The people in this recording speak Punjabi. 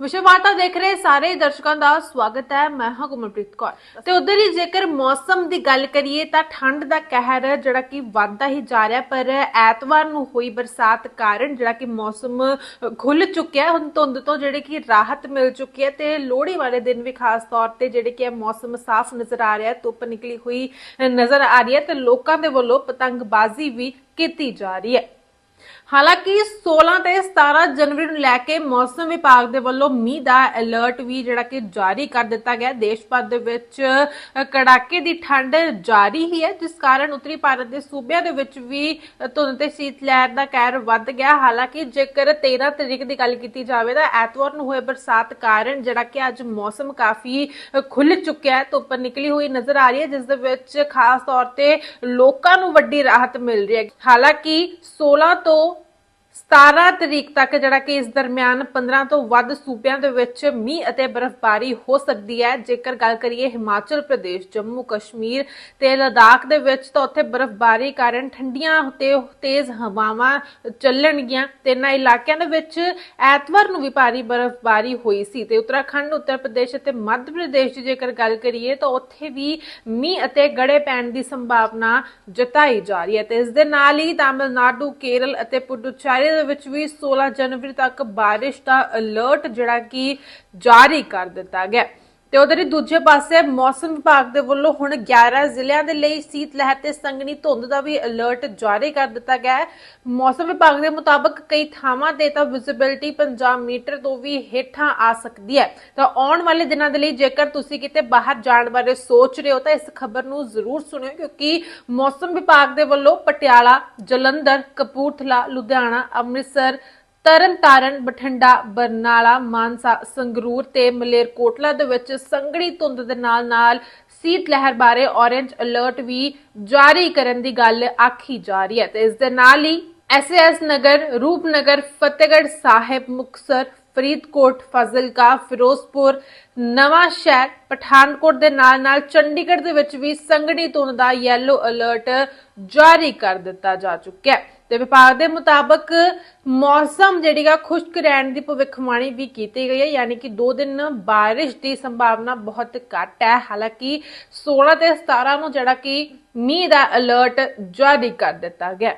ਵਿਸ਼ਵਵਾਰਤਾ ਦੇਖ ਰਹੇ ਸਾਰੇ ਦਰਸ਼ਕਾਂ ਦਾ ਸਵਾਗਤ ਹੈ। ਮੈਂ ਹਾਂ ਗੁਰਮਨਪ੍ਰੀਤ ਕੌਰ। ਤੇ ਉਧਰ ਹੀ ਜੇਕਰ ਮੌਸਮ ਦੀ ਗੱਲ ਕਰੀਏ ਤਾਂ ਠੰਡ ਦਾ ਕਹਿਰ ਜਿਹੜਾ ਕਿ ਵੱਧਦਾ ਹੀ ਜਾ ਰਿਹਾ, ਪਰ ਐਤਵਾਰ ਨੂੰ ਹੋਈ ਬਰਸਾਤ ਕਾਰਨ ਜਿਹੜਾ ਕਿ ਮੌਸਮ ਖੁੱਲ ਚੁੱਕਿਆ ਹੁਣ ਧੁੰਦ ਤੋਂ ਜਿਹੜੇ ਕਿ ਰਾਹਤ ਮਿਲ ਚੁੱਕੀ ਹੈ ਤੇ ਲੋਹੜੀ ਵਾਲੇ ਦਿਨ ਵੀ ਖਾਸ ਤੌਰ ਤੇ ਜਿਹੜੇ ਕਿ ਮੌਸਮ ਸਾਫ਼ ਨਜ਼ਰ ਆ ਰਿਹਾ ਧੁੱਪ ਨਿਕਲੀ ਹੋਈ ਨਜ਼ਰ ਆ ਰਹੀ ਹੈ ਤੇ ਲੋਕਾਂ ਦੇ ਵੱਲੋਂ ਪਤੰਗਬਾਜ਼ੀ ਵੀ ਕੀਤੀ ਜਾ ਰਹੀ ਹੈ। ਹਾਲਾਂਕਿ 16 ਤੇ 17 ਜਨਵਰੀ ਨੂੰ ਲੈ ਕੇ ਮੌਸਮ ਵਿਭਾਗ ਦੇ ਵੱਲੋਂ ਮੀਂਹ ਦਾ ਅਲਰਟ ਵੀ ਜਿਹੜਾ ਕਿ ਜਾਰੀ ਕਰ ਦਿੱਤਾ ਗਿਆ। ਦੇਸ਼ ਭਰ ਦੇ ਵਿੱਚ ਕੜਾਕੇ ਦੀ ਠੰਡ ਜਾਰੀ ਹੀ ਹੈ, ਜਿਸ ਕਾਰਨ ਉੱਤਰੀ ਭਾਰਤ ਦੇ ਸੂਬਿਆਂ ਦੇ ਵਿੱਚ ਵੀ ਧੁੰਦ ਤੇ ਸੀਤ ਲਹਿਰ ਦਾ ਕਹਿਰ ਵੱਧ ਗਿਆ। ਹਾਲਾਂਕਿ ਜੇਕਰ 13 ਤਰੀਕ ਦੀ ਗੱਲ ਕੀਤੀ ਜਾਵੇ ਤਾਂ ਐਤਵਾਰ ਨੂੰ ਹੋਏ ਬਰਸਾਤ ਕਾਰਨ ਜਿਹੜਾ ਕਿ ਅੱਜ ਮੌਸਮ ਕਾਫੀ ਖੁੱਲ ਚੁੱਕਿਆ ਹੈ, ਧੁੱਪ ਨਿਕਲੀ ਹੋਈ ਨਜ਼ਰ ਆ ਰਹੀ ਹੈ, ਜਿਸ ਦੇ ਵਿੱਚ ਖਾਸ ਤੌਰ ਤੇ ਲੋਕਾਂ ਨੂੰ ਵੱਡੀ ਰਾਹਤ ਮਿਲ ਰਹੀ ਹੈ। ਹਾਲਾਂਕਿ 16 ਤੋਂ 17 ਤਰੀਕ ਤੱਕ ਜਿਹੜਾ ਕਿ ਇਸ ਦਰਮਿਆਨ 15 ਤੋਂ ਵੱਧ ਸੂਬਿਆਂ ਦੇ ਵਿੱਚ ਮੀਂਹ ਅਤੇ ਬਰਫ਼ਬਾਰੀ ਹੋ ਸਕਦੀ ਹੈ। ਜੇਕਰ ਗੱਲ ਕਰੀਏ ਹਿਮਾਚਲ ਪ੍ਰਦੇਸ਼, ਜੰਮੂ ਕਸ਼ਮੀਰ ਤੇ ਲਦਾਖ ਦੇ ਵਿੱਚ ਤਾਂ ਉੱਥੇ ਬਰਫ਼ਬਾਰੀ ਕਾਰਨ ਠੰਡੀਆਂ ਤੇ ਤੇਜ਼ ਹਵਾਵਾਂ ਚੱਲਣਗੀਆਂ ਤੇ ਇਹਨਾਂ ਇਲਾਕਿਆਂ ਦੇ ਵਿੱਚ ਐਤਵਾਰ ਨੂੰ ਵੀ ਭਾਰੀ ਬਰਫ਼ਬਾਰੀ ਹੋਈ ਸੀ ਤੇ ਉੱਤਰਾਖੰਡ, ਉੱਤਰ ਪ੍ਰਦੇਸ਼ ਅਤੇ ਮੱਧ ਪ੍ਰਦੇਸ਼ ਦੀ ਜੇਕਰ ਗੱਲ ਕਰੀਏ ਤਾਂ ਉੱਥੇ ਵੀ ਮੀਂਹ ਅਤੇ ਗੜੇ ਪੈਣ ਦੀ ਸੰਭਾਵਨਾ ਜਤਾਈ ਜਾ ਰਹੀ ਹੈ ਤੇ ਇਸ ਦੇ ਨਾਲ ਹੀ ਤਾਮਿਲਨਾਡੂ, ਕੇਰਲ ਅਤੇ ਪੁਡੁਚੇਰੀ ਦੇ ਵਿੱਚ ਵੀ 16 ਜਨਵਰੀ ਤੱਕ ਬਾਰਿਸ਼ ਦਾ ਅਲਰਟ ਜਿਹੜਾ ਕਿ ਜਾਰੀ ਕਰ ਦਿੱਤਾ ਗਿਆ। ਤੇ ਉਧਰ ਹੀ ਦੂਜੇ ਪਾਸੇ ਮੌਸਮ ਵਿਭਾਗ ਦੇ ਵੱਲੋਂ ਹੁਣ 11 ਜ਼ਿਲ੍ਹਿਆਂ ਦੇ ਲਈ ਸੀਤ ਲਹਿਰ ਤੇ ਸੰਘਣੀ ਧੁੰਦ ਦਾ ਵੀ ਅਲਰਟ ਜਾਰੀ ਕਰ ਦਿੱਤਾ ਗਿਆ ਹੈ। ਮੌਸਮ ਵਿਭਾਗ ਦੇ ਮੁਤਾਬਕ ਕਈ ਥਾਵਾਂ ਤੇ ਤਾਂ ਵਿਜ਼ਿਬਿਲਟੀ 50 ਮੀਟਰ ਤੋਂ ਵੀ ਹੇਠਾਂ ਆ ਸਕਦੀ ਹੈ। ਤਾਂ ਆਉਣ ਵਾਲੇ ਦਿਨਾਂ ਦੇ ਲਈ ਜੇਕਰ ਤੁਸੀਂ ਕਿਤੇ ਬਾਹਰ ਜਾਣ ਬਾਰੇ ਸੋਚ ਰਹੇ ਹੋ ਤਾਂ ਇਸ ਖਬਰ ਨੂੰ ਜ਼ਰੂਰ ਸੁਣਿਓ, ਕਿਉਂਕਿ ਮੌਸਮ ਵਿਭਾਗ ਦੇ ਵੱਲੋਂ ਪਟਿਆਲਾ, ਜਲੰਧਰ, ਕਪੂਰਥਲਾ, ਲੁਧਿਆਣਾ, ਅੰਮ੍ਰਿਤਸਰ ਤਰਨਤਾਰਨ, ਬਠਿੰਡਾ, ਬਰਨਾਲਾ, ਮਾਨਸਾ, ਸੰਗਰੂਰ ਤੇ ਮਲੇਰਕੋਟਲਾ ਦੇ ਵਿੱਚ ਸੰਘਣੀ ਧੁੰਦ ਦੇ ਨਾਲ-ਨਾਲ ਸੀਤ ਲਹਿਰ ਬਾਰੇ ਔਰੇਂਜ ਅਲਰਟ ਵੀ ਜਾਰੀ ਕਰਨ ਦੀ ਗੱਲ ਆਖੀ ਜਾ ਰਹੀ ਹੈ ਤੇ ਇਸ ਦੇ ਨਾਲ ਹੀ ਐਸਐਸ ਨਗਰ, ਰੂਪਨਗਰ, ਫਤਿਹਗੜ੍ਹ ਸਾਹਿਬ ਮੁਕਸਰ ਫਰੀਦਕੋਟ, ਫਾਜ਼ਿਲਕਾ, ਫਿਰੋਜ਼ਪੁਰ, ਨਵਾਂ ਸ਼ਹਿਰ ਪਠਾਨਕੋਟ ਦੇ ਨਾਲ-ਨਾਲ ਚੰਡੀਗੜ੍ਹ ਦੇ ਵਿੱਚ ਵੀ ਸੰਘਣੀ ਧੁੰਦ ਦਾ ਯੈਲੋ ਅਲਰਟ ਜਾਰੀ ਕਰ ਦਿੱਤਾ ਜਾ ਚੁੱਕਿਆ ਹੈ। ਤੇ ਵਿਭਾਗ ਦੇ ਮੁਤਾਬਕ ਮੌਸਮ ਜਿਹੜੀਗਾ ਖੁਸ਼ਕ ਰਹਿਣ ਦੀ ਭਵਿੱਖਬਾਣੀ ਵੀ ਕੀਤੀ ਗਈ ਹੈ, ਯਾਨੀ ਕਿ 2 ਦਿਨ ਬਾਰਿਸ਼ ਦੀ ਸੰਭਾਵਨਾ ਬਹੁਤ ਘੱਟ ਹੈ। ਹਾਲਾਂਕਿ 16 ਤੇ 17 ਨੂੰ ਜਿਹੜਾ ਕਿ ਮੀਂਹ ਦਾ ਅਲਰਟ ਜਾਰੀ ਕਰ ਦਿੱਤਾ ਗਿਆ